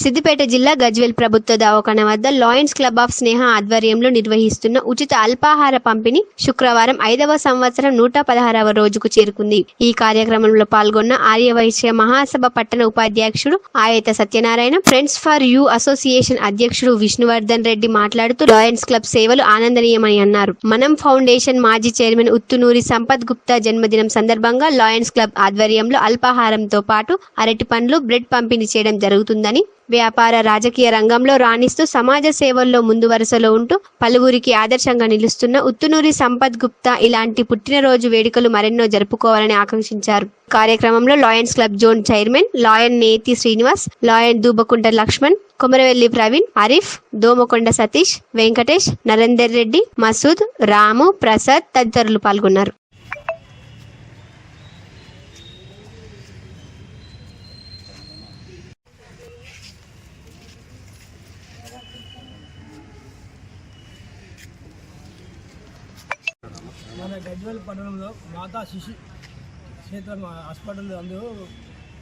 సిద్దిపేట జిల్లా గజ్వేల్ ప్రభుత్వ దవాఖాన వద్ద లాయన్స్ క్లబ్ ఆఫ్ స్నేహ ఆధ్వర్యంలో నిర్వహిస్తున్న ఉచిత అల్పాహార పంపిణీ శుక్రవారం ఐదవ సంవత్సరం నూట పదహారవ రోజుకు చేరుకుంది. ఈ కార్యక్రమంలో పాల్గొన్న ఆర్యవైశ్య మహాసభ పట్టణ ఉపాధ్యక్షుడు Ayatha Satyanarayana friends for you association అధ్యక్షుడు విష్ణువర్ధన్ రెడ్డి మాట్లాడుతూ లాయన్స్ క్లబ్ సేవలు ఆనందనీయమని అన్నారు. మనం ఫౌండేషన్ మాజీ చైర్మన్ ఉత్తునూరి సంపత్ గుప్తా జన్మదినం సందర్భంగా లాయన్స్ క్లబ్ ఆధ్వర్యంలో అల్పాహారంతో పాటు అరటి పండ్లు బ్రెడ్ పంపిణీ చేయడం జరుగుతుందని వ్యాపార రాజకీయ రంగంలో రాణిస్తూ సమాజ సేవల్లో ముందు వరుసలో ఉంటూ పలువురికి ఆదర్శంగా నిలుస్తున్న ఉత్తునూరి సంపత్ గుప్తా ఇలాంటి పుట్టినరోజు వేడుకలు మరెన్నో జరుపుకోవాలని ఆకాంక్షించారు. కార్యక్రమంలో Lions club zone chairman Lion Neti Srinivas Lion Dubakunta Laxman Komaravelli Praveen Arif Domakonda Satish Venkatesh Narender Reddy Masood Ramu Prasad తదితరులు పాల్గొన్నారు. మన గజ్వల్ పట్టణంలో మాతా శిశు క్షేత్రం హాస్పిటల్ అందు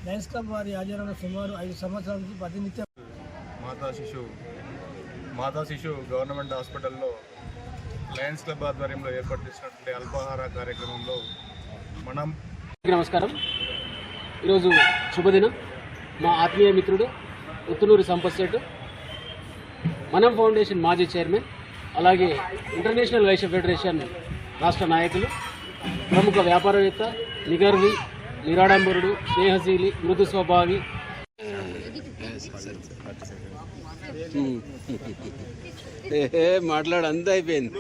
లయన్స్ క్లబ్ వారి ఆధ్వర్యంలో సుమారు ఐదు సంవత్సరాల నుంచి ప్రతినిత్యం మాతా శిశు మాతా శిశు గవర్నమెంట్ హాస్పిటల్లో లయన్స్ క్లబ్ ఆధ్వర్యంలో ఏర్పాటు చేసినటువంటి అల్పాహార కార్యక్రమంలో మనం నమస్కారం. ఈరోజు శుభదినం. మా ఆత్మీయ మిత్రుడు ఉత్తునూరి సంపత్ శెట్టి మనం ఫౌండేషన్ మాజీ చైర్మన్ అలాగే ఇంటర్నేషనల్ వైశ్య ఫెడరేషన్ రాష్ట్ర నాయకులు ప్రముఖ వ్యాపారవేత్త నిగర్వి నిరాడంబరుడు స్నేహశీలి మృదు స్వభావి. మాట్లాడు అంతా అయిపోయింది.